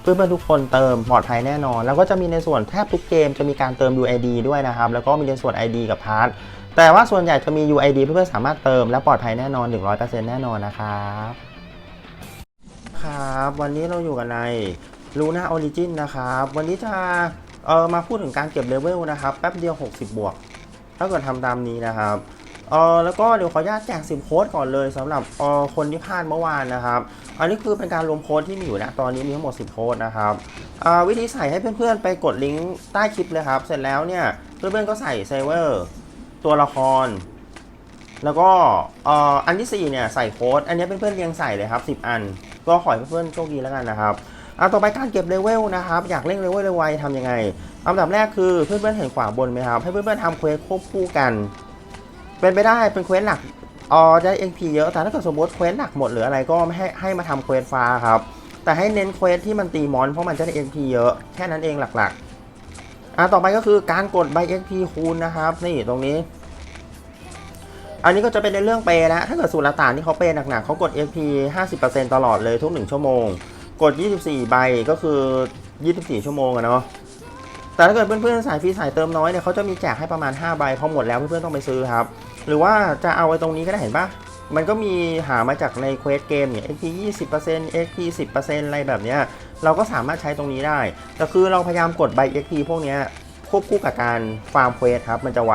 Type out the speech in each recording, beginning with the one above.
เพื่อนๆทุกคนเติมปลอดภัยแน่นอน แล้วก็จะมีในส่วนแทบทุกเกมจะมีการเติม UID ด้วยนะครับ แล้วก็มีในส่วน ID กับพาร์ทแต่ว่าส่วนใหญ่จะมี UID เพื่อนๆสามารถเติมและปลอดภัยแน่นอน 100%แน่นอนนะครับครับวันนี้เราอยู่กันใน Luna Origin นะครับ วันนี้จะเออมาพูดถึงการเก็บเลเวลนะครับ แป๊บเดียว 60 บวก ถ้าเกิดทำตามนี้นะครับ เออแล้วก็เดี๋ยวขออนุญาตแจก10โค้ดก่อนเลยสำหรับเออคนที่พลาดเมื่อวานนะครับอันนี้คือเป็นการรวมโค้ดที่มีอยู่นะตอนนี้มีทั้งหมด 10 โค้ดนะครับวิธีใส่ให้เพื่อนๆไปกดลิงก์ใต้คลิปเลยครับ เสร็จแล้วเนี่ยเพื่อนๆก็ใส่เซเวอร์ตัวละคร แล้วก็อันที่4เนี่ยใส่โค้ดอันนี้เพื่อนๆเรียงใส่เลยครับ 10 อัน ก็ขอให้เพื่อนๆโชคดีแล้วกันนะครับอาต่อไปการเก็บเลเวลนะครับ อยากเล่นเลเวลไวๆทำยังไงอันดับแรกคือเพื่อนๆเห็นขวาบนไหมครับ ให้เพื่อนๆทำเควสควบคู่กัน เป็นไปได้เป็นเควสหลักออจะได้ XP เยอะแต่ถ้าเกิดสมมติเควสหลักหมดหรืออะไรก็ไม่ให้ให้มาทำเควสฟ้าครับ แต่ให้เน้นเควสที่มันตีมอนเพราะมันจะได้ XP เยอะแค่นั้นเองหลักๆอะต่อไปก็คือการกดใบ XP คูณนะครับนี่ตรงนี้ อันนี้ก็จะเป็นในเรื่องเปย์แล้วถ้าเกิดสูตรละตานที่เขาเปย์หนักๆเขากด XP 50%ตลอดเลยทุก 1 ชั่วโมง กด 24 ใบก็คือ 24 ชั่วโมงอะเนาะแต่ถ้าเกิดเพื่อนๆสายฟรีสายเติมน้อยเนี่ยเขาจะมีแจกให้ประมาณ5ใบพอหมดแล้วเพื่อนๆต้องไปซื้อครับ หรือว่าจะเอาไว้ตรงนี้ก็ได้เห็นปะมันก็มีหามาจากในเควสเกมเนี่ย XP 20% XP 10%อะไรแบบเนี้ย เราก็สามารถใช้ตรงนี้ได้ แต่คือเราพยายามกดใบ XP พวกเนี้ยควบคู่กับการฟาร์มเควสครับ มันจะไว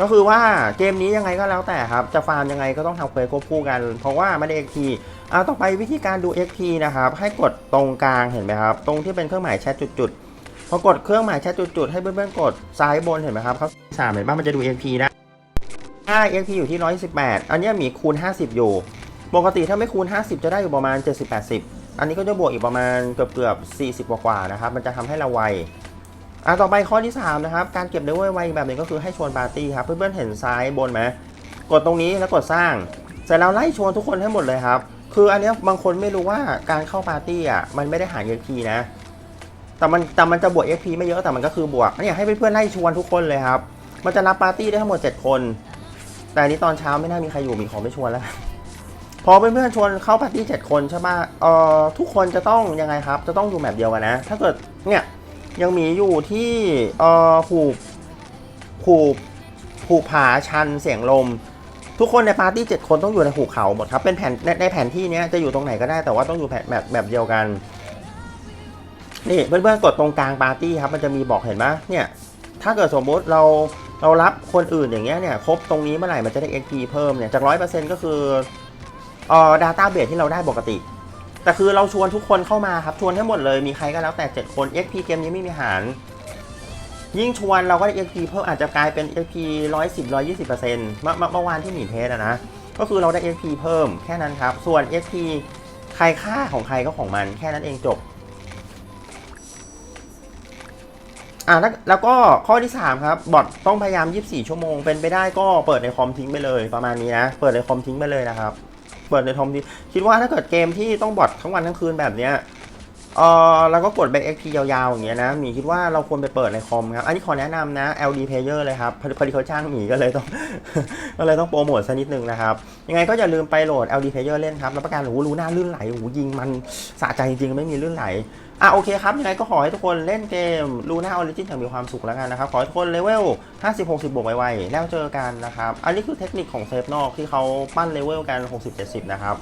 ก็คือว่าเกมนี้ยังไงก็แล้วแต่ครับ จะฟาร์มยังไงก็ต้องทำเควสควบคู่กัน เพราะว่าไม่ได้ XP อ่าต่อไปวิธีการดู XP นะครับ ให้กดตรงกลางเห็นไหมครับ ตรงที่เป็นเครื่องหมายแชทจุดๆ พอกดเครื่องหมายแชทจุดๆ ให้เพื่อนๆกดซ้ายบนเห็นไหมครับเขาสามเห็นป่ะมันจะดู XP ได้ ถ้า XP อยู่ที่ 118 อันนี้มีคูณ 50 อยู่ ปกติถ้าไม่คูณ 50 จะได้อยู่ประมาณ 70-80 อันนี้ก็จะบวกอีกประมาณเกือบๆ40 กว่าๆนะครับ มันจะทำให้เราไวอะต่อไปข้อที่ 3 นะครับ การเก็บเลเวลไวอีกแบบหนึงก็คือให้ชวนปาร์ตี้ครับ เพื่อนๆเห็นซ้ายบนไหมกดตรงนี้แล้วกดสร้าง เสร็จแล้วไล่ชวนทุกคนให้หมดเลยครับ คืออันนี้บางคนไม่รู้ว่าการเข้าปาร์ตี้อะมันไม่ได้หาร XP นะ แต่มันแต่มันจะบวก XP ไม่เยอะแต่มันก็คือบวกเนี่ยให้เพื่อนๆไล่ชวนทุกคนเลยครับ มันจะนับปาร์ตี้ได้ทั้งหมด 7 คน แต่อันนี้ตอนเช้าไม่น่ามีใครอยู่มีขอไม่ชวนแล้วพอเพื่อนๆชวนเข้าปาร์ตี้7คนใช่ปะเอ่อทุกคนจะต้องยังไงครับ จะต้องอยู่แบบเดียวกันนะ ถ้าเกิดเนี่ยยังมีอยู่ที่เอ่อผูกผูกผูกผาชันเสียงลม ทุกคนในปาร์ตี้7คนต้องอยู่ในหุบเขาหมดครับเป็นแผนในในแผนที่เนี้ยจะอยู่ตรงไหนก็ได้แต่ว่าต้องอยู่แผนแบบแบบเดียวกันนี่เพื่อนๆกดตรงกลางปาร์ตี้ครับมันจะมีบอกเห็นไหมเนี่ยถ้าเกิดสมมติเรา เรารับคนอื่นอย่างเงี้ยเนี่ยครบตรงนี้เมื่อไหร่มันจะได้ XP เพิ่มเนี่ยจากร้อยเปอร์เซ็นต์ก็คือเอ่อดาต้าเบสที่เราได้ปกติ แต่คือเราชวนทุกคนเข้ามาครับ ชวนให้หมดเลยมีใครก็แล้วแต่ 7 คน XP เกมนี้ไม่มีหาร ยิ่งชวนเราก็ได้ XP เพิ่มอาจจะกลายเป็น XP 110 120%เมื่อเมื่อเมื่อวานที่หนีเทสอะนะก็คือเราได้ XP เพิ่มแค่นั้นครับ ส่วน XP ใครค่าของใครก็ของมันแค่นั้นเองจบ อ่าแล้วแล้วก็ข้อที่ 3 ครับ บอทต้องพยายาม 24 ชั่วโมง เป็นไปได้ก็เปิดในคอมทิ้งไปเลยประมาณนี้นะ เปิดในคอมทิ้งไปเลยนะครับ เปิดในคอมทิ้งคิดว่าถ้าเกิดเกมที่ต้องบอททั้งวันทั้งคืนแบบเนี้ยเออแล้วก็กดแบ็ก XP ยาวๆ อย่างเงี้ยนะหมีคิดว่าเราควรไปเปิดในคอมครับ อันนี้ขอแนะนำนะ LD Player เลยครับ พอดีเขาจ้างหมีก็เลยต้อง ก็เลยต้องโปรโมทสักนิดนึงนะครับ ยังไงก็อย่าลืมไปโหลด LD Player เล่นครับรับประกันโอ้โหรู้หน้าลื่นไหลโอ้โหยิงมันสะใจจริงๆ ไม่มีลื่นไหล อะโอเคครับยังไงก็ขอให้ทุกคนเล่นเกมลูน่าออริจินอย่างมีความสุขแล้วกันนะครับ ขอให้ทุกคนเลเวล 50 60 บวกไวๆแล้วเจอกันนะครับ อันนี้คือเทคนิคของเซฟนอกที่เขาปั้นเลเวลกัน 60 70 นะครับ